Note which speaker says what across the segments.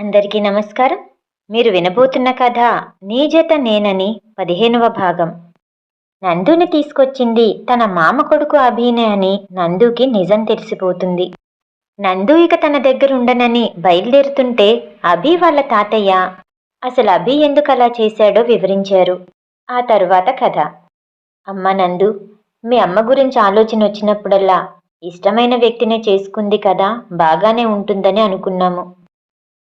Speaker 1: అందరికీ నమస్కారం. మీరు వినబోతున్న కథ నీజత నేనని పదిహేనవ భాగం. నందుని తీసుకొచ్చింది తన మామ కొడుకు అభినే అని నందుకి నిజం తెలిసిపోతుంది. నందు ఇక తన దగ్గర ఉండనని బయలుదేరుతుంటే అభి వాళ్ళ తాతయ్య అసలు అభి ఎందుకు అలా చేశాడో వివరించారు. ఆ తరువాత కథ. అమ్మ నందు మీ అమ్మ గురించి ఆలోచన వచ్చినప్పుడల్లా ఇష్టమైన వ్యక్తినే చేసుకుంది కదా బాగానే ఉంటుందని అనుకున్నాము.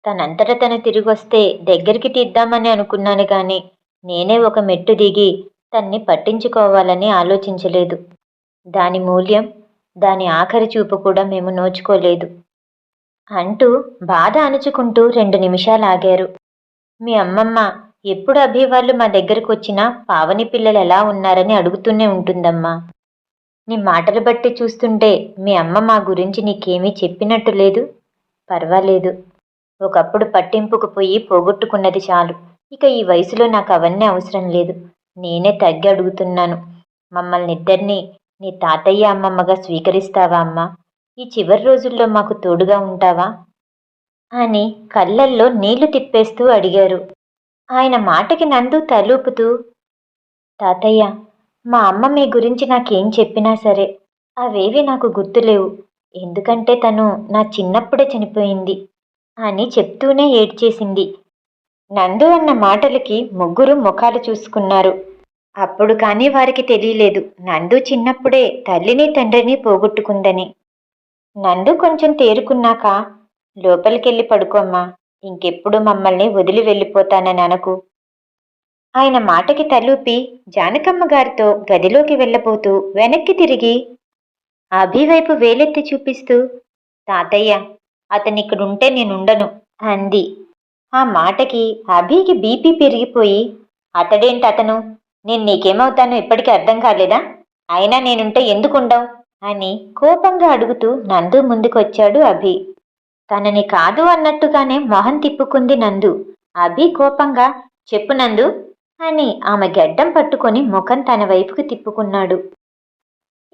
Speaker 1: తనంతట తను తిరిగొస్తే దగ్గరికి తీద్దామని అనుకున్నాను గాని నేనే ఒక మెట్టు దిగి తన్ని పట్టించుకోవాలని ఆలోచించలేదు. దాని మూల్యం దాని ఆఖరి చూపు కూడా మేము నోచుకోలేదు. అంటూ బాధ అణుచుకుంటూ రెండు నిమిషాలు ఆగారు. మీ అమ్మమ్మ ఎప్పుడు అభి వాళ్ళు మా దగ్గరకు వచ్చినా పావని పిల్లలు ఎలా ఉన్నారని అడుగుతూనే ఉంటుందమ్మా. నీ మాటలు బట్టి చూస్తుంటే మీ అమ్మ మా గురించి నీకేమీ చెప్పినట్టు లేదు. పర్వాలేదు. ఒకప్పుడు పట్టింపుకు పోయి పోగొట్టుకున్నది చాలు. ఇక ఈ వయసులో నాకు అవన్నీ అవసరం లేదు. నేనే తగ్గి అడుగుతున్నాను. మమ్మల్ని ఇద్దరినీ నీ తాతయ్య అమ్మమ్మగా స్వీకరిస్తావా అమ్మా? ఈ చివరి రోజుల్లో మాకు తోడుగా ఉంటావా? అని కళ్ళల్లో నీళ్ళు తిప్పేస్తూ అడిగారు. ఆయన మాటకి నందు తలూపుతూ తాతయ్య మా అమ్మ మీ గురించి నాకేం చెప్పినా సరే అవేవి నాకు గుర్తులేవు. ఎందుకంటే తను నా చిన్నప్పుడే చనిపోయింది. అని చెప్తూనే ఏడ్చేసింది. నందు అన్న మాటలకి ముగ్గురు ముఖాలు చూసుకున్నారు. అప్పుడు కానీ వారికి తెలియలేదు. నందు చిన్నప్పుడే తల్లిని తండ్రిని పోగొట్టుకుందని. నందు కొంచెం తేరుకున్నాక లోపలికెళ్ళి పడుకోమ్మా ఇంకెప్పుడు మమ్మల్ని వదిలి వెళ్ళిపోతానని అనకు. ఆయన మాటకి తలూపి జానకమ్మ గారితో గదిలోకి వెళ్ళబోతూ వెనక్కి తిరిగి అభివైపు వేలెత్తి చూపిస్తూ తాతయ్య అతను ఇక్కడుంటే నేనుండను అంది. ఆ మాటకి అభికి బీపీ పెరిగిపోయి అతడేంటి అతను? నేను నీకేమవుతానో ఇప్పటికీ అర్థం కాలేదా? అయినా నేనుంటే ఎందుకుండవు? అని కోపంగా అడుగుతూ నందు ముందుకొచ్చాడు అభి. తనని కాదు అన్నట్టుగానే మొహం తిప్పుకుంది నందు. అభి కోపంగా చెప్పు నందు అని ఆమె గెడ్డం పట్టుకొని ముఖం తన వైపుకు తిప్పుకున్నాడు.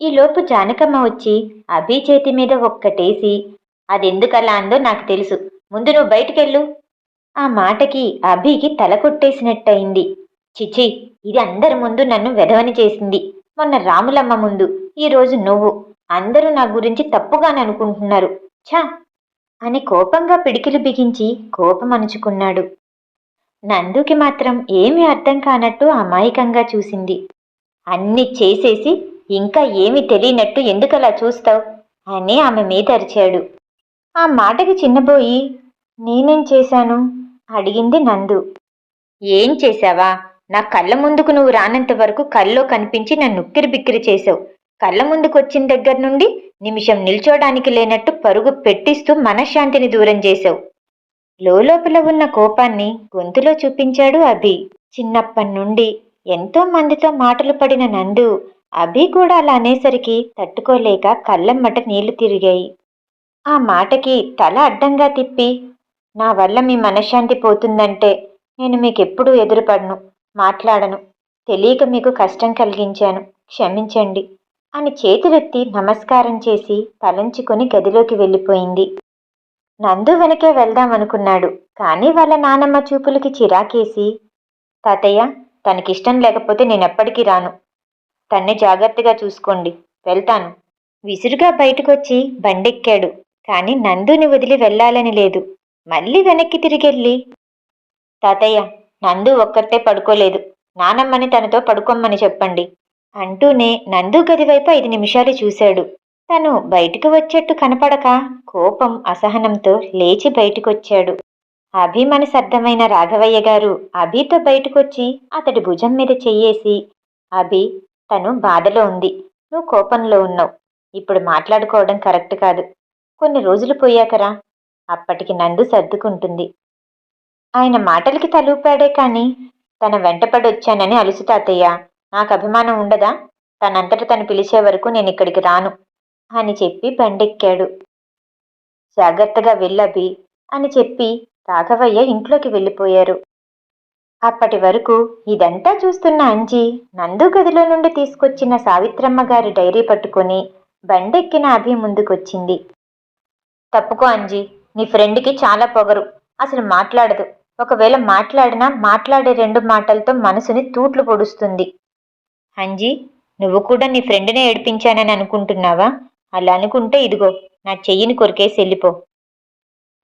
Speaker 1: ఈలోపు జానకమ్మ వచ్చి అభి చేతి మీద ఒక్కటేసి అది ఎందుకలా అందో నాకు తెలుసు. ముందు నువ్వు బయటికెళ్ళు. ఆ మాటకి అభికి తల కొట్టేసినట్టయింది. చిచి ఇది అందరి ముందు నన్ను వెధవని చేసింది. మొన్న రాములమ్మ ముందు ఈరోజు నువ్వు. అందరూ నా గురించి తప్పుగాననుకుంటున్నారు. ఛా! అని కోపంగా పిడికిలు బిగించి కోపం అణుచుకున్నాడు నందుకి మాత్రం ఏమీ అర్థం కానట్టు అమాయకంగా చూసింది. అన్ని చేసేసి ఇంకా ఏమీ తెలియనట్టు ఎందుకలా చూస్తావు? అని ఆమె మీద అరిచాడు ఆ మాటకి చిన్నబోయి నేనేం చేశాను? అడిగింది నందు. ఏం చేశావా? నా కళ్ళ ముందుకు నువ్వు రానంత వరకు కల్లో కనిపించి నన్ను ఉక్కిరి బిక్కిరి చేసావు కళ్ళ ముందుకు వచ్చిన దగ్గర నుండి నిమిషం నిల్చోడానికి లేనట్టు పరుగు పెట్టిస్తూ మనశ్శాంతిని దూరం చేశావు. లోపల ఉన్న కోపాన్ని గొంతులో చూపించాడు అభి. చిన్నప్పటి నుండి ఎంతో మందితో మాటలు పడిన నందు అభి కూడా అలా అనేసరికి తట్టుకోలేక కళ్ళమ్మట నీళ్ళు తిరిగాయి. ఆ మాటకి తల అడ్డంగా తిప్పి నా వల్ల మీ మనశ్శాంతి పోతుందంటే నేను మీకెప్పుడూ ఎదురుపడను మాట్లాడను తెలియక మీకు కష్టం కలిగించాను క్షమించండి అని చేతులెత్తి నమస్కారం చేసి తలంచుకొని గదిలోకి వెళ్ళిపోయింది. నందు వెనకే వెళ్దామనుకున్నాడు కానీ వాళ్ళ నానమ్మ చూపులకి చిరాకేసి తాతయ్య తనకిష్టం లేకపోతే నేనెప్పటికీ రాను. తన్ని జాగ్రత్తగా చూసుకోండి వెళ్తాను. విసురుగా బయటకొచ్చి బండెక్కాడు. కానీ నందుని వదిలి వెళ్ళాలని లేదు. మళ్ళీ వెనక్కి తిరిగెళ్ళి తాతయ్య నందు ఒక్కటే పడుకోలేదు. నానమ్మని తనతో పడుకోమ్మని చెప్పండి అంటూనే నందు గది వైపు ఐదు నిమిషాలు చూశాడు. తను బయటకు వచ్చేట్టు కనపడక కోపం అసహనంతో లేచి బయటకొచ్చాడు. అభి మనసు అర్థమైన రాఘవయ్య గారు అభితో బయటకొచ్చి అతడి భుజం మీద చెయ్యేసి అభి తను బాధలో ఉంది. నువ్వు కోపంలో ఉన్నావు. ఇప్పుడు మాట్లాడుకోవడం కరెక్ట్ కాదు. కొన్ని రోజులు పోయాకరా. అప్పటికి నందు సర్దుకుంటుంది. ఆయన మాటలకి తలూపాడే కాని తన వెంటపడి వచ్చానని అలుసు తాతయ్య. నాకు అభిమానం ఉండదా? తనంతట తను పిలిచే వరకు నేను ఇక్కడికి రాను అని చెప్పి బండెక్కాడు. జాగ్రత్తగా వెళ్ళబి అని చెప్పి రాఘవయ్య ఇంట్లోకి వెళ్ళిపోయారు. అప్పటి వరకు ఇదంతా చూస్తున్న అంజి నందు గదిలో నుండి తీసుకొచ్చిన సావిత్రమ్మ గారి డైరీ పట్టుకొని బండెక్కిన అభి ముందుకొచ్చింది. తప్పుకో అంజీ. నీ ఫ్రెండ్కి చాలా పొగరు. అసలు మాట్లాడదు. ఒకవేళ మాట్లాడినా మాట్లాడే రెండు మాటలతో మనసుని తూట్లు పొడుస్తుంది. అంజీ నువ్వు కూడా నీ ఫ్రెండ్నే ఏడిపించానని అనుకుంటున్నావా? అలా అనుకుంటే ఇదిగో నా చెయ్యిని కొరికేసి వెళ్ళిపో.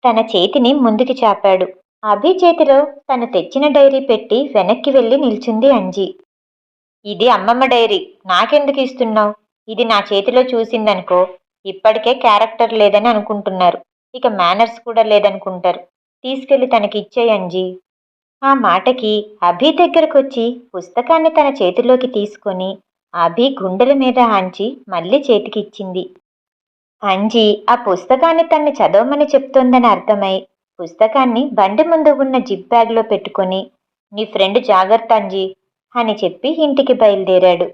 Speaker 1: తన చేతిని ముందుకి చాపాడు. అభి చేతిలో తను తెచ్చిన డైరీ పెట్టి వెనక్కి వెళ్ళి నిల్చుంది అంజీ. ఇది అమ్మమ్మ డైరీ. నాకెందుకు ఇస్తున్నావు? ఇది నా చేతిలో చూసిందనుకో ఇప్పటికే క్యారెక్టర్ లేదని అనుకుంటున్నారు. ఇక మేనర్స్ కూడా లేదనుకుంటారు. తీసుకెళ్ళి తనకి ఇచ్చేయంజీ ఆ మాటకి అభి దగ్గరకొచ్చి పుస్తకాన్ని తన చేతిలోకి తీసుకొని అభి గుండెల మీద ఆంచి మళ్ళీ చేతికి ఇచ్చింది అంజీ ఆ పుస్తకాన్ని తన్ని చదవమని చెప్తోందని అర్థమై పుస్తకాన్ని బండి ముందు ఉన్న జిప్ బ్యాగ్లో పెట్టుకొని నీ ఫ్రెండ్ జాగ్రత్త అంజీ అని చెప్పి ఇంటికి బయలుదేరాడు.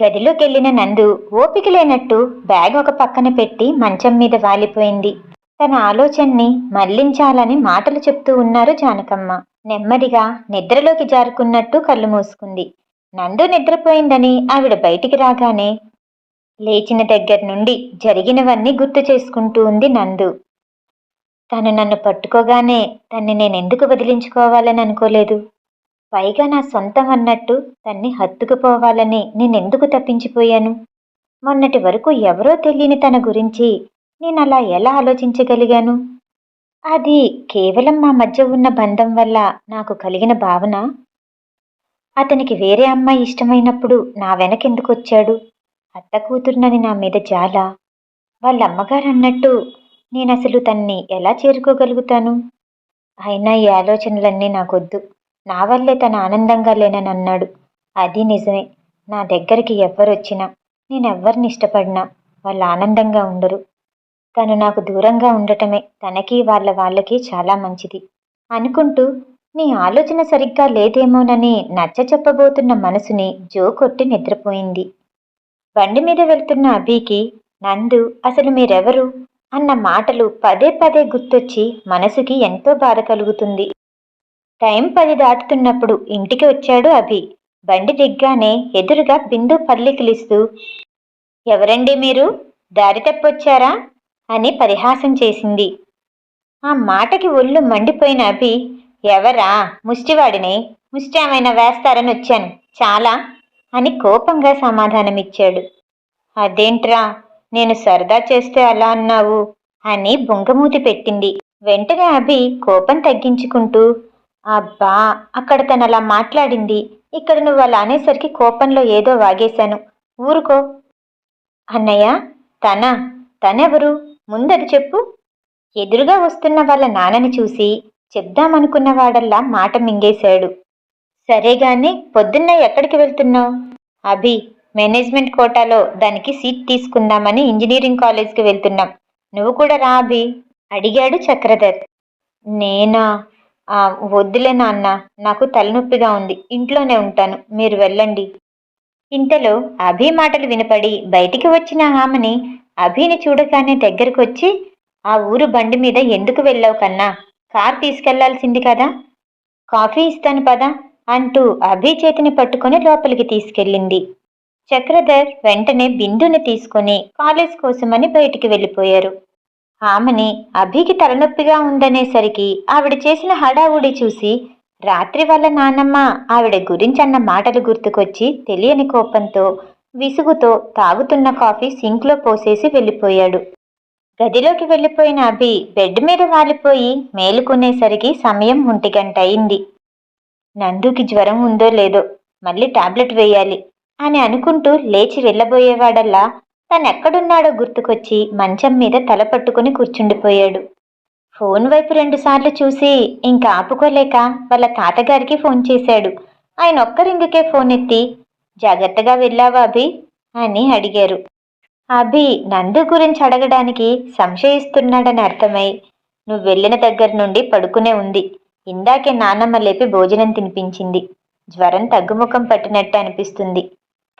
Speaker 1: గదిలోకి వెళ్ళిన నందు ఓపిక లేనట్టు బ్యాగ్ ఒక పక్కన పెట్టి మంచం మీద వాలిపోయింది. తన ఆలోచనని మళ్ళించాలని మాటలు చెప్తూ ఉన్నారు జానకమ్మ. నెమ్మదిగా నిద్రలోకి జారుకున్నట్టు కళ్ళు మూసుకుంది. నందు నిద్రపోయిందని ఆవిడ బయటికి రాగానే లేచిన దగ్గర నుండి జరిగినవన్నీ గుర్తు చేసుకుంటూ ఉంది నందు. తను నన్ను పట్టుకోగానే తన్ని నేనెందుకు వదిలించుకోవాలని అనుకోలేదు? పైగా నా సొంతం అన్నట్టు తన్ని హత్తుకుపోవాలని నేనెందుకు తప్పించిపోయాను? మొన్నటి వరకు ఎవరో తెలియని తన గురించి నేను అలా ఎలా ఆలోచించగలిగాను? అది కేవలం మా మధ్య ఉన్న బంధం వల్ల నాకు కలిగిన భావన? అతనికి వేరే అమ్మాయి ఇష్టమైనప్పుడు నా వెనకెందుకు వచ్చాడు అత్త కూతురునని నా మీద జాల? వాళ్ళ అమ్మగారు అన్నట్టు నేను అసలు తన్ని ఎలా చేరుకోగలుగుతాను? అయినా ఈ ఆలోచనలన్నీ నాకొద్దు. నా వల్లే తను ఆనందంగా లేనని అన్నాడు అది నిజమే. నా దగ్గరికి ఎవ్వరొచ్చినా నేను ఎవ్వరిని ఇష్టపడినా వాళ్ళు ఆనందంగా ఉండరు. తను నాకు దూరంగా ఉండటమే తనకి వాళ్ళ వాళ్ళకి చాలా మంచిది. అనుకుంటూ నీ ఆలోచన సరిగ్గా లేదేమోనని నచ్చ చెప్పబోతున్న మనసుని జో కొట్టి నిద్రపోయింది. బండి మీద వెళ్తున్న అభికి నందు అసలు మీరెవరు? అన్న మాటలు పదే పదే గుర్తొచ్చి మనసుకి ఎంతో బాధ కలుగుతుంది. టైం పది దాటుతున్నప్పుడు ఇంటికి వచ్చాడు అభి. బండి దిగ్గానే ఎదురుగా బిందు పల్లికిలిస్తూ ఎవరండి మీరు? దారి తప్పొచ్చారా? అని పరిహాసం చేసింది. ఆ మాటకి ఒళ్ళు మండిపోయిన అభి ఎవరా? ముష్టివాడిని? ముష్టి ఏమైనా వేస్తారని వచ్చాను. చాలా? అని కోపంగా సమాధానమిచ్చాడు. అదేంట్రా? నేను సరదా చేస్తే అలా అన్నావు? అని బొంగమూతి పెట్టింది. వెంటనే అభి కోపం తగ్గించుకుంటూ అబ్బా అక్కడ తను అలా మాట్లాడింది. ఇక్కడ నువ్వు అలా అనేసరికి కోపంలో ఏదో వాగేశాను. ఊరుకో. అన్నయ్య తన తనెవరు? ముందది చెప్పు. ఎదురుగా వస్తున్న వాళ్ళ నాన్నని చూసి చెప్దామనుకున్నవాడల్లా మాట మింగేశాడు. సరేగాని పొద్దున్న ఎక్కడికి వెళ్తున్నావు? అభి మేనేజ్మెంట్ కోటాలో దానికి సీట్ తీసుకుందామని ఇంజనీరింగ్ కాలేజ్కి వెళ్తున్నాం. నువ్వు కూడా రా అభి అడిగాడు చక్రధర్. నేనా? వద్దులే నాన్న నాకు తలనొప్పిగా ఉంది. ఇంట్లోనే ఉంటాను. మీరు వెళ్ళండి. ఇంతలో అభి మాటలు వినపడి బయటికి వచ్చిన ఆమెని అభిని చూడగానే దగ్గరకు వచ్చి ఆ ఊరు బండి మీద ఎందుకు వెళ్ళావు కన్నా? కార్ తీసుకెళ్ళాల్సింది కదా. కాఫీ ఇస్తాను పదా అంటూ అభి చేతిని పట్టుకొని లోపలికి తీసుకెళ్ళింది. చక్రధర్ వెంటనే బిందుని తీసుకొని కాలేజ్ కోసమని బయటికి వెళ్ళిపోయారు. ఆమెని అభికి తలనొప్పిగా ఉందనేసరికి ఆవిడ చేసిన హడావుడి చూసి రాత్రి వల్ల నానమ్మ ఆవిడ గురించి అన్న మాటలు గుర్తుకొచ్చి తెలియని కోపంతో విసుగుతో తాగుతున్న కాఫీ సింక్లో పోసేసి వెళ్ళిపోయాడు. గదిలోకి వెళ్ళిపోయిన అభి బెడ్ మీద వాలిపోయి మేలుకునేసరికి సమయం ఒంటి గంట అయింది. నందుకి జ్వరం ఉందో లేదో మళ్ళీ టాబ్లెట్ వేయాలి అని అనుకుంటూ లేచి వెళ్ళబోయేవాడల్లా తనెక్కడున్నాడో గుర్తుకొచ్చి మంచం మీద తల పట్టుకుని కూర్చుండిపోయాడు. ఫోన్ వైపు రెండుసార్లు చూసి ఇంకా ఆపుకోలేక వాళ్ళ తాతగారికి ఫోన్ చేశాడు. ఆయన ఒక్క రింగుకే ఫోన్ ఎత్తి జాగ్రత్తగా వెళ్ళావా అభి? అని అడిగారు. అభి నందు గురించి అడగడానికి సంశయిస్తున్నాడని అర్థమై నువ్వు వెళ్ళిన దగ్గర నుండి పడుకునే ఉంది. ఇందాకే నానమ్మ లేపి భోజనం తినిపించింది. జ్వరం తగ్గుముఖం పట్టినట్టు అనిపిస్తుంది.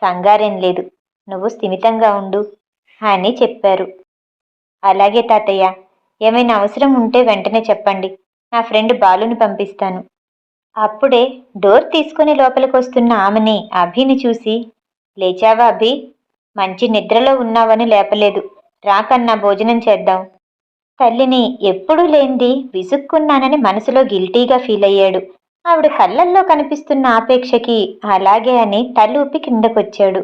Speaker 1: కంగారేం లేదు. నువ్వు స్థిమితంగా ఉండు అని చెప్పారు. అలాగే తాతయ్య ఏమైనా అవసరం ఉంటే వెంటనే చెప్పండి. నా ఫ్రెండ్ బాలుని పంపిస్తాను. అప్పుడే డోర్ తీసుకుని లోపలికి వస్తున్న ఆమెని అభిని చూసి లేచావా అభి? మంచి నిద్రలో ఉన్నావని లేపలేదు. రాకన్నా భోజనం చేద్దాం. తల్లిని ఎప్పుడూ లేనిది విసుక్కున్నానని మనసులో గిల్టీగా ఫీల్ అయ్యాడు. ఆవిడ కళ్ళల్లో కనిపిస్తున్న ఆపేక్షకి అలాగే అని తలూపి కిందకొచ్చాడు.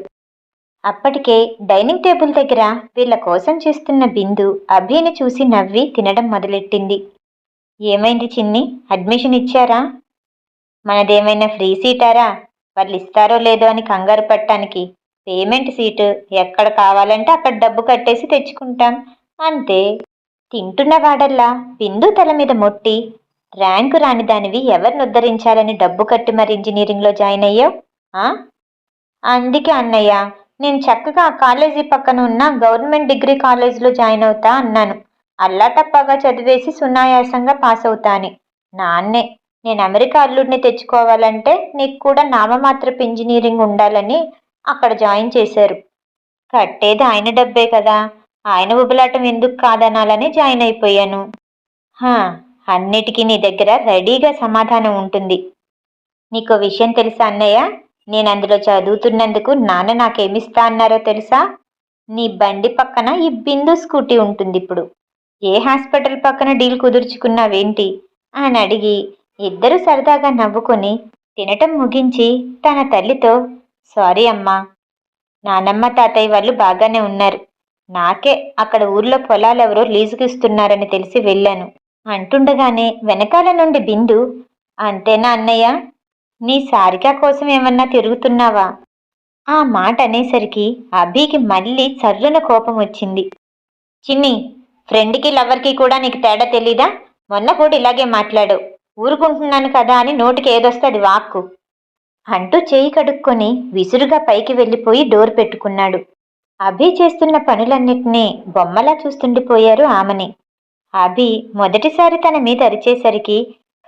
Speaker 1: అప్పటికే డైనింగ్ టేబుల్ దగ్గర వీళ్ళ కోసం చేస్తున్న బిందు అభిని చూసి నవ్వి తినడం మొదలెట్టింది. ఏమైంది చిన్ని? అడ్మిషన్ ఇచ్చారా? మనదేమైనా ఫ్రీ సీటారా? వాళ్ళు ఇస్తారో లేదో అని కంగారు పట్టడానికి పేమెంట్ సీటు ఎక్కడ కావాలంటే అక్కడ డబ్బు కట్టేసి తెచ్చుకుంటాం. అంతే. తింటున్న వాడల్లా బిందు తల మీద మొట్టి ర్యాంకు రాని దానివి ఎవరిని ఉద్ధరించాలని డబ్బు కట్టి మరి ఇంజనీరింగ్లో జాయిన్ అయ్యావు? అందుకే అన్నయ్య నేను చక్కగా ఆ కాలేజీ పక్కన ఉన్న గవర్నమెంట్ డిగ్రీ కాలేజీలో జాయిన్ అవుతా అన్నాను. అల్లాటప్పగా చదివేసి సునాయాసంగా పాస్ అవుతా అని నాన్నే నేను అమెరికా అల్లుడిని తెచ్చుకోవాలంటే నీకు కూడా నామమాత్రపు ఇంజనీరింగ్ ఉండాలని అక్కడ జాయిన్ చేశారు. కట్టేది ఆయన డబ్బే కదా. ఆయన ఉబలాటం ఎందుకు కాదనాలని జాయిన్ అయిపోయాను. హా అన్నిటికీ నీ దగ్గర రెడీగా సమాధానం ఉంటుంది. నీకు విషయం తెలుసా అన్నయ్య? నేను అందులో చదువుతున్నందుకు నాన్న నాకేమిస్తా అన్నారో తెలుసా? నీ బండి పక్కన ఈ బిందు స్కూటీ ఉంటుంది ఇప్పుడు. ఏ హాస్పిటల్ పక్కన డీల్ కుదుర్చుకున్నావేంటి? అని అడిగి ఇద్దరు సరదాగా నవ్వుకొని తినటం ముగించి తన తల్లితో సారీ అమ్మా నానమ్మ తాతయ్య వాళ్ళు బాగానే ఉన్నారు. నాకే అక్కడ ఊర్లో పొలాలెవరో లీజుకి ఇస్తున్నారని తెలిసి వెళ్ళాను. అంటుండగానే వెనకాల నుండి బిందు అంతేనా అన్నయ్య? నీ సారిక కోసం ఏమన్నా తిరుగుతున్నావా? ఆ మాట అనేసరికి అభికి మళ్ళీ చర్రున కోపం వచ్చింది. చిన్ని ఫ్రెండ్కి లవర్కి కూడా నీకు తేడా తెలీదా? మొన్న కూడా ఇలాగే మాట్లాడు. ఊరుకుంటున్నాను కదా అని నోటికి ఏదొస్తుంది వాక్కు. అంటూ చేయి కడుక్కొని విసురుగా పైకి వెళ్ళిపోయి డోర్ పెట్టుకున్నాడు. అభి చేస్తున్న పనులన్నిటినీ బొమ్మలా చూస్తుండిపోయారు ఆమెని. అభి మొదటిసారి తన మీద అరిచేసరికి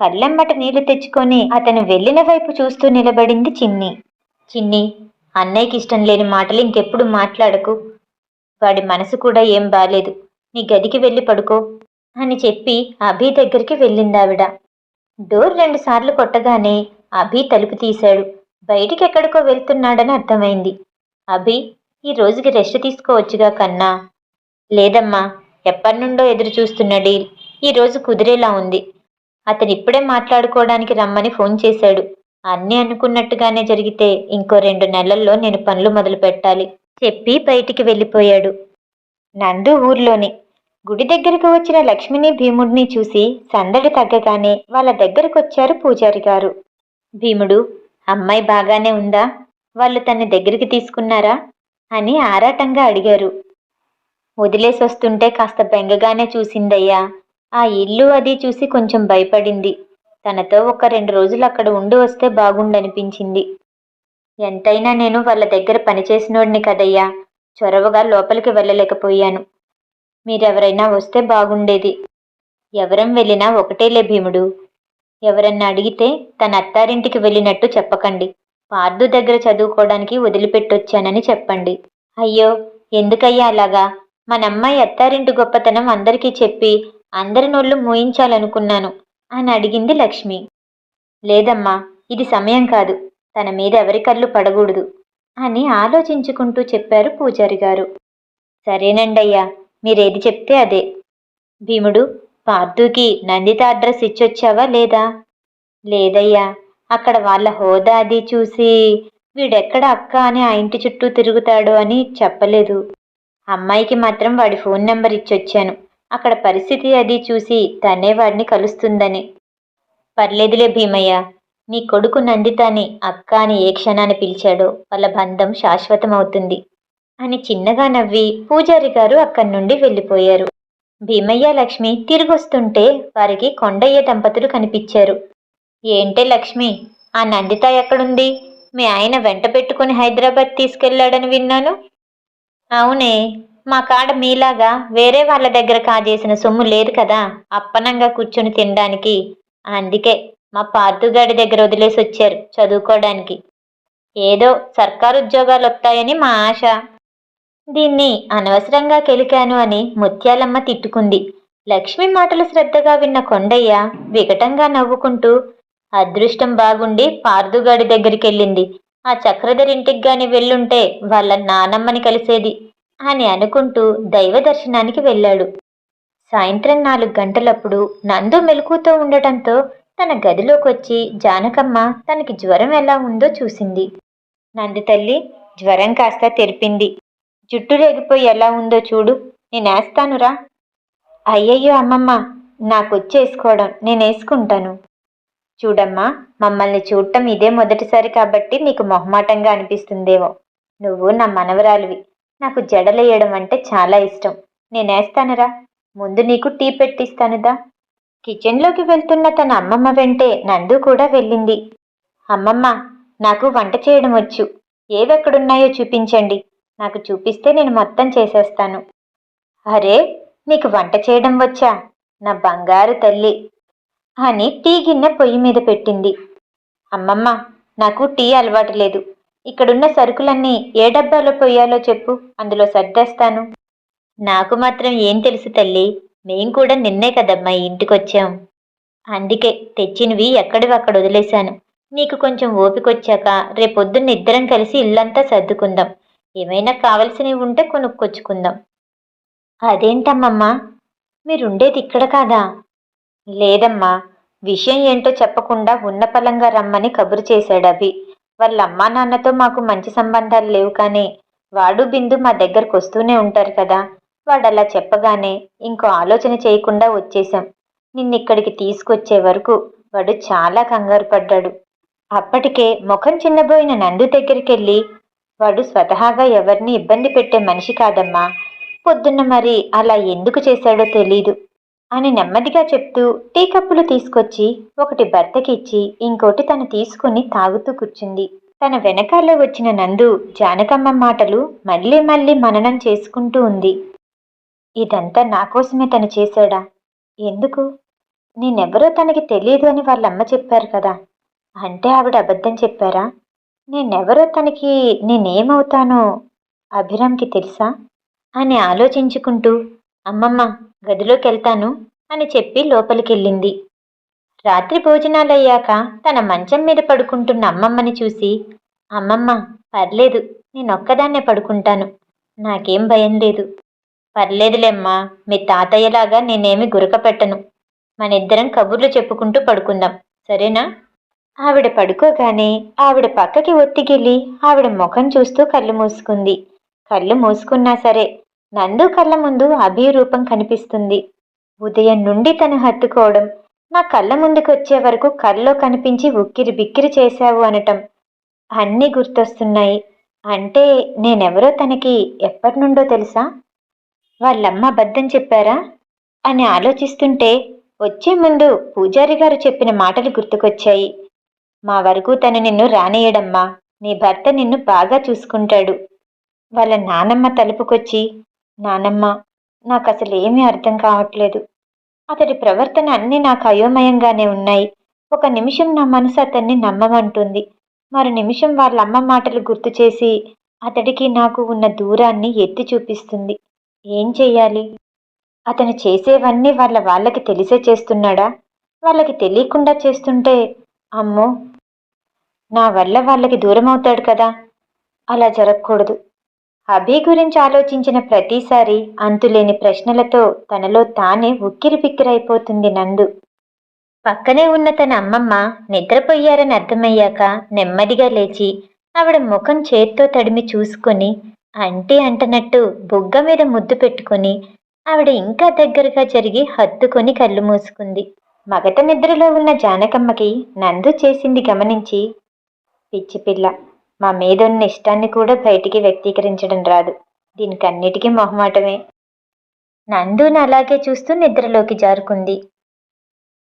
Speaker 1: కళ్ళెమ్మట నీళ్ళు తెచ్చుకొని అతను వెళ్ళిన వైపు చూస్తూ నిలబడింది చిన్ని. చిన్ని అన్నయ్యకి ఇష్టం లేని మాటలు ఇంకెప్పుడు మాట్లాడకు. వాడి మనసు కూడా ఏం బాలేదు. నీ గదికి వెళ్ళి పడుకో అని చెప్పి అభి దగ్గరికి వెళ్ళిందావిడ. డోర్ రెండుసార్లు కొట్టగానే అభి తలుపు తీశాడు. బయటికి ఎక్కడికో వెళ్తున్నాడని అర్థమైంది. అభి ఈ రోజుకి రెస్ట్ తీసుకోవచ్చుగా కన్నా. లేదమ్మా ఎప్పటినుండో ఎదురు చూస్తున్న డీల్. ఈ రోజు కుదిరేలా ఉంది. అతను ఇప్పుడే మాట్లాడుకోవడానికి రమ్మని ఫోన్ చేశాడు. అన్నీ అనుకున్నట్టుగానే జరిగితే ఇంకో రెండు నెలల్లో నేను పనులు మొదలు పెట్టాలి చెప్పి బయటికి వెళ్ళిపోయాడు. నందు ఊర్లోనే. గుడి దగ్గరకు వచ్చిన లక్ష్మిని భీముడిని చూసి సందడి తగ్గగానే వాళ్ళ దగ్గరకొచ్చారు పూజారి గారు. భీముడు అమ్మాయి బాగానే ఉందా? వాళ్ళు తన్ని దగ్గరికి తీసుకున్నారా? అని ఆరాటంగా అడిగారు. వదిలేసి వస్తుంటే కాస్త బెంగగానే చూసిందయ్యా. ఆ ఇల్లు అది చూసి కొంచెం భయపడింది. తనతో ఒక రెండు రోజులు అక్కడ ఉండి వస్తే బాగుండనిపించింది. ఎంతైనా నేను వాళ్ళ దగ్గర పనిచేసినోడిని కదయ్యా. చొరవగా లోపలికి వెళ్ళలేకపోయాను. మీరెవరైనా వస్తే బాగుండేది. ఎవరం వెళ్ళినా ఒకటేలే భీముడు. ఎవరన్నా అడిగితే తన అత్తారింటికి వెళ్ళినట్టు చెప్పకండి. పార్దు దగ్గర చదువుకోవడానికి వదిలిపెట్టొచ్చానని చెప్పండి. అయ్యో ఎందుకయ్యా అలాగా? మనమ్మాయి అత్తారింటి గొప్పతనం అందరికీ చెప్పి అందరి నోళ్ళు మూయించాలనుకున్నాను అని అడిగింది లక్ష్మి. లేదమ్మా ఇది సమయం కాదు. తన మీద ఎవరి కళ్ళు పడకూడదు అని ఆలోచించుకుంటూ చెప్పారు పూజారి గారు. సరేనండయ్యా మీరేది చెప్తే అదే. భీముడు పార్థుకి నందిత అడ్రస్ ఇచ్చొచ్చావా లేదా? లేదయ్యా అక్కడ వాళ్ళ హోదా అది చూసి వీడెక్కడ అక్క అని ఆ ఇంటి చుట్టూ తిరుగుతాడు అని చెప్పలేదు. అమ్మాయికి మాత్రం వాడి ఫోన్ నెంబర్ ఇచ్చొచ్చాను. అక్కడ పరిస్థితి అది చూసి తనే వాడిని కలుస్తుందని. పర్లేదులే భీమయ్య నీ కొడుకు నందితాని అక్క అని ఏ క్షణాన్ని పిలిచాడో వాళ్ళ బంధం శాశ్వతమవుతుంది అని చిన్నగా నవ్వి పూజారి గారు అక్కడి నుండి వెళ్ళిపోయారు. భీమయ్య లక్ష్మి తిరిగొస్తుంటే వారికి కొండయ్య దంపతులు కనిపించారు. ఏంటే లక్ష్మి ఆ నందిత ఎక్కడుంది? మీ ఆయన వెంట పెట్టుకుని హైదరాబాద్ తీసుకెళ్ళాడని విన్నాను. అవునే మా కాడ మీలాగా వేరే వాళ్ళ దగ్గర కాజేసిన సొమ్ము లేదు కదా అప్పనంగా కూర్చొని తినడానికి. అందుకే మా పార్థుగాడి దగ్గర వదిలేసి వచ్చారు చదువుకోవడానికి. ఏదో సర్కారు ఉద్యోగాలు వస్తాయని మా ఆశ. దీన్ని అనవసరంగా కెలికాను అని ముత్యాలమ్మ తిట్టుకుంది. లక్ష్మి మాటలు శ్రద్ధగా విన్న కొండయ్య వికటంగా నవ్వుకుంటూ అదృష్టం బాగుండి పార్దుగాడి దగ్గరికి వెళ్ళింది ఆ చక్రధరింటికి గాని వెళ్ళుంటే వాళ్ళ నానమ్మని కలిసేది. అని అనుకుంటూ దైవ దర్శనానికి వెళ్ళాడు. సాయంత్రం నాలుగు గంటలప్పుడు నందు మెలకుతో ఉండటంతో తన గదిలోకి వచ్చి జానకమ్మ తనకి జ్వరం ఎలా ఉందో చూసింది. నంది తల్లి జ్వరం కాస్త తెరిపింది. జుట్టు రేగిపోయి ఎలా ఉందో చూడు నేనేస్తానురా. అయ్యయ్యో అమ్మమ్మ నాకొచ్చేసుకోవడం వచ్చేసుకోవడం నేనేసుకుంటాను. చూడమ్మా మమ్మల్ని చూడటం ఇదే మొదటిసారి కాబట్టి నీకు మొహమాటంగా అనిపిస్తుందేమో. నువ్వు నా మనవరాలివి. నాకు జడలేయడం అంటే చాలా ఇష్టం. నేనేస్తానురా ముందు నీకు టీ పెట్టిస్తానుదా కిచెన్లోకి వెళ్తున్న తన అమ్మమ్మ వెంటే నందు కూడా వెళ్ళింది. అమ్మమ్మ నాకు వంట చేయడం వచ్చు. ఏవెక్కడున్నాయో చూపించండి. నాకు చూపిస్తే నేను మొత్తం చేసేస్తాను. అరే నీకు వంట చేయడం వచ్చా? నా బంగారు తల్లి అని టీ గిన్నె పొయ్యి మీద పెట్టింది. అమ్మమ్మ నాకు టీ అలవాటు లేదు. ఇక్కడున్న సరుకులన్నీ ఏ డబ్బాలో పోయాలో చెప్పు అందులో సర్దేస్తాను. నాకు మాత్రం ఏం తెలుసు తల్లి మేం కూడా నిన్నే కదమ్మా ఇంటికొచ్చాం. అందుకే తెచ్చినవి ఎక్కడివక్కడ వదిలేశాను. నీకు కొంచెం ఓపికొచ్చాక రేపొద్దున్న ఇద్దరం కలిసి ఇల్లంతా సర్దుకుందాం. ఏమైనా కావలసినవి ఉంటే కొనుక్కొచ్చుకుందాం. అదేంటమ్మమ్మా? మీరుండేది ఇక్కడ కాదా? లేదమ్మా విషయం ఏంటో చెప్పకుండా ఉన్న పలంగా రమ్మని కబురు చేశాడు అభి. వాళ్ళ అమ్మా నాన్నతో మాకు మంచి సంబంధాలు లేవు కానీ వాడు బిందు మా దగ్గరకు వస్తూనే ఉంటారు కదా. వాడు అలా చెప్పగానే ఇంకో ఆలోచన చేయకుండా వచ్చేశాం. నిన్నిక్కడికి తీసుకొచ్చే వరకు వాడు చాలా కంగారు పడ్డాడు. అప్పటికే ముఖం చిన్నబోయిన నందు దగ్గరికి వెళ్ళి వాడు స్వతహాగా ఎవరిని ఇబ్బంది పెట్టే మనిషి కాదమ్మా. పొద్దున్న మరి అలా ఎందుకు చేశాడో తెలీదు. అని నెమ్మదిగా చెప్తూ టీ కప్పులు తీసుకొచ్చి ఒకటి భర్తకి ఇచ్చి ఇంకోటి తను తీసుకుని తాగుతూ కూర్చుంది. తన వెనకాల వచ్చిన నందు జానకమ్మ మాటలు మళ్ళీ మళ్ళీ మననం చేసుకుంటూ ఉంది. ఇదంతా నా కోసమే తను చేశాడా? ఎందుకు? నేనెవరో తనకి తెలియదు అని వాళ్ళమ్మ చెప్పారు కదా. అంటే ఆవిడ అబద్ధం చెప్పారా? నేనెవరో తనకి నేనేమవుతానో అభిరామ్కి తెలుసా? అని ఆలోచించుకుంటూ అమ్మమ్మ గదిలోకి వెళ్తాను అని చెప్పి లోపలికెళ్ళింది. రాత్రి భోజనాలయ్యాక తన మంచం మీద పడుకుంటున్న అమ్మమ్మని చూసి అమ్మమ్మ పర్లేదు నేనొక్కదాన్నే పడుకుంటాను. నాకేం భయం లేదు. పర్లేదులేమ్మా మీ తాతయ్యలాగా నేనేమి గురక పెట్టను. మనిద్దరం కబుర్లు చెప్పుకుంటూ పడుకుందాం. సరేనా? ఆవిడ పడుకోగానే ఆవిడ పక్కకి ఒత్తికెళ్ళి ఆవిడ ముఖం చూస్తూ కళ్ళు మూసుకుంది. కళ్ళు మూసుకున్నా సరే నందు కళ్ళ ముందు అభి రూపం కనిపిస్తుంది. ఉదయం నుండి తను హత్తుకోవడం నా కళ్ళ ముందుకు వచ్చే వరకు కళ్ళలో కనిపించి ఉక్కిరి బిక్కిరి చేశావు అనటం. అన్నీ గుర్తొస్తున్నాయి. అంటే నేనెవరో తనకి ఎప్పటి నుండో తెలుసా? వాళ్ళమ్మ అబద్ధం చెప్పారా? అని ఆలోచిస్తుంటే వచ్చే ముందు పూజారి గారు చెప్పిన మాటలు గుర్తుకొచ్చాయి. మా వరకు తను నిన్ను రానేయడమ్మా. నీ భర్త నిన్ను బాగా చూసుకుంటాడు. వాళ్ళ నానమ్మ తలుపుకొచ్చి నానమ్మ నాకు అసలు ఏమీ అర్థం కావట్లేదు. అతడి ప్రవర్తన అన్నీ నాకు అయోమయంగానే ఉన్నాయి. ఒక నిమిషం నా మనసు అతన్ని నమ్మమంటుంది. మరో నిమిషం వాళ్ళ అమ్మ మాటలు గుర్తు చేసి అతడికి నాకు ఉన్న దూరాన్ని ఎత్తి చూపిస్తుంది. ఏం చెయ్యాలి? అతను చేసేవన్నీ వాళ్ళ వాళ్ళకి తెలిసే చేస్తున్నాడా? వాళ్ళకి తెలియకుండా చేస్తుంటే అమ్మో! నా వల్ల వాళ్ళకి దూరం అవుతాడు కదా? అలా జరగకూడదు. అభి గురించి ఆలోచించిన ప్రతిసారి అంతులేని ప్రశ్నలతో తనలో తానే ఉక్కిరి బిక్కిరైపోతుంది నందు. పక్కనే ఉన్న తన అమ్మమ్మ నిద్రపోయారని అర్థమయ్యాక నెమ్మదిగా లేచి ఆవిడ ముఖం చేత్తో తడిమి చూసుకొని అంటి అంటనట్టు బుగ్గ మీద ముద్దు పెట్టుకొని ఆవిడ ఇంకా దగ్గరగా జరిగి హత్తుకొని కళ్ళు మూసుకుంది. మగత నిద్రలో ఉన్న జానకమ్మకి నందు చేసింది గమనించి పిచ్చిపిల్ల మా మీదున్న ఇష్టాన్ని కూడా బయటికి వ్యక్తీకరించడం రాదు. దీనికన్నిటికీ మొహమాటమే. నందుని అలాగే చూస్తూ నిద్రలోకి జారుకుంది.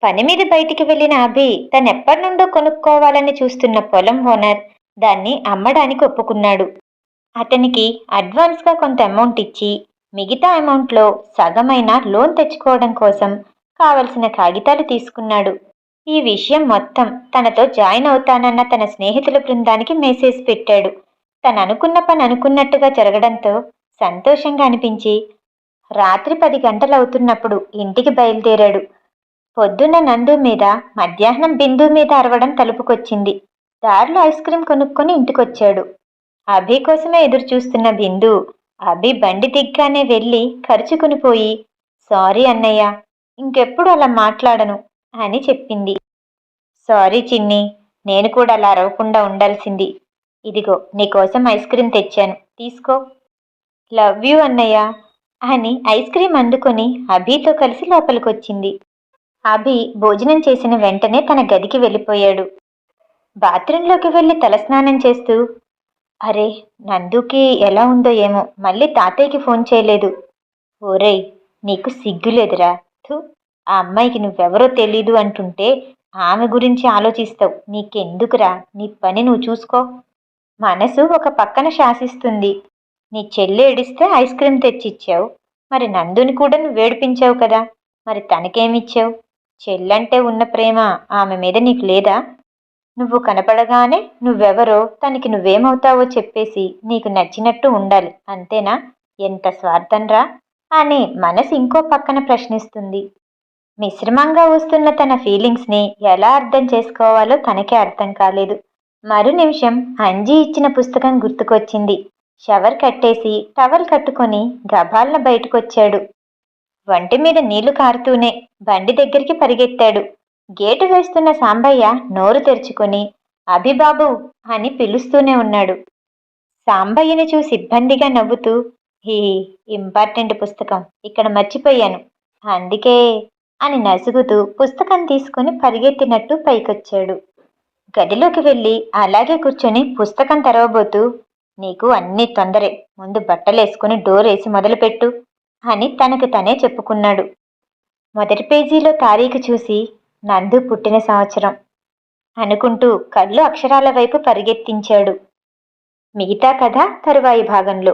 Speaker 1: పని మీద బయటికి వెళ్ళిన అభి తనెప్పటి నుండో కొనుక్కోవాలని చూస్తున్న పొలం ఓనర్ దాన్ని అమ్మడానికి ఒప్పుకున్నాడు. అతనికి అడ్వాన్స్గా కొంత అమౌంట్ ఇచ్చి మిగతా అమౌంట్లో సగమైన లోన్ తెచ్చుకోవడం కోసం కావలసిన కాగితాలు తీసుకున్నాడు. ఈ విషయం మొత్తం తనతో జాయిన్ అవుతానన్న తన స్నేహితుల బృందానికి మెసేజ్ పెట్టాడు. తను అనుకున్న పని అనుకున్నట్టుగా జరగడంతో సంతోషంగా అనిపించి రాత్రి పది గంటలవుతున్నప్పుడు ఇంటికి బయలుదేరాడు. పొద్దున్న నందు మీద మధ్యాహ్నం బిందు మీద అరవడం తలుపుకొచ్చింది. దారిలో ఐస్ క్రీం కొనుక్కొని ఇంటికొచ్చాడు. అభి కోసమే ఎదురు చూస్తున్న బిందు అభి బండి దిగ్గానే వెళ్ళి ఖర్చుకుని పోయి సారీ అన్నయ్య ఇంకెప్పుడు అలా మాట్లాడను. అని చెప్పింది. సారీ చిన్ని నేను కూడా అలా అరవకుండా ఉండాల్సింది. ఇదిగో నీకోసం ఐస్ క్రీమ్ తెచ్చాను. తీసుకో. లవ్ యూ అన్నయ్య అని ఐస్ క్రీమ్ అందుకొని అభితో కలిసి లోపలికొచ్చింది. అభి భోజనం చేసిన వెంటనే తన గదికి వెళ్ళిపోయాడు. బాత్రూంలోకి వెళ్ళి తలస్నానం చేస్తూ అరే నందుకి ఎలా ఉందో ఏమో మళ్ళీ తాతయ్యకి ఫోన్ చేయలేదు. ఓరేయ్ నీకు సిగ్గులేదురా. థు. ఆ అమ్మాయికి నువ్వెవరో తెలీదు అంటుంటే ఆమె గురించి ఆలోచిస్తావు. నీకెందుకురా? నీ పని నువ్వు చూసుకో. మనసు ఒక పక్కన శాసిస్తుంది. నీ చెల్లి ఏడిస్తే ఐస్ క్రీమ్ తెచ్చిచ్చావు. మరి నందుని కూడా నువ్వు వేడిపించావు కదా? మరి తనకేమిచ్చావు? చెల్లంటే ఉన్న ప్రేమ ఆమె మీద నీకు లేదా? నువ్వు కనపడగానే నువ్వెవరో తనకి నువ్వేమవుతావో చెప్పేసి నీకు నచ్చినట్టు ఉండాలి. అంతేనా? ఎంత స్వార్థంరా? అని మనసు ఇంకో పక్కన ప్రశ్నిస్తుంది. మిశ్రమంగా వస్తున్న తన ఫీలింగ్స్ని ఎలా అర్థం చేసుకోవాలో తనకే అర్థం కాలేదు. మరు నిమిషం అంజీ ఇచ్చిన పుస్తకం గుర్తుకొచ్చింది. షవర్ కట్టేసి టవల్ కట్టుకొని గబాల్న బయటకొచ్చాడు. వంటి మీద నీళ్ళు కారుతూనే బండి దగ్గరికి పరిగెత్తాడు. గేటు వేస్తున్న సాంబయ్య నోరు తెరుచుకొని అభిబాబు అని పిలుస్తూనే ఉన్నాడు. సాంబయ్యని చూసి ఇబ్బందిగా నవ్వుతూ ఈ ఇంపార్టెంట్ పుస్తకం. ఇక్కడ మర్చిపోయాను. అందుకే అని నసుగుతూ పుస్తకం తీసుకుని పరిగెత్తినట్టు పైకొచ్చాడు. గదిలోకి వెళ్ళి అలాగే కూర్చొని పుస్తకం తెరవబోతూ నీకు అన్ని తొందరే. ముందు బట్టలేసుకుని డోర్ వేసి మొదలుపెట్టు అని తనకు తనే చెప్పుకున్నాడు. మొదటి పేజీలో తారీఖు చూసి నందు పుట్టిన సంవత్సరం అనుకుంటూ కళ్ళు అక్షరాల వైపు పరిగెత్తించాడు. మిగతా కథ తరువాయి భాగంలో.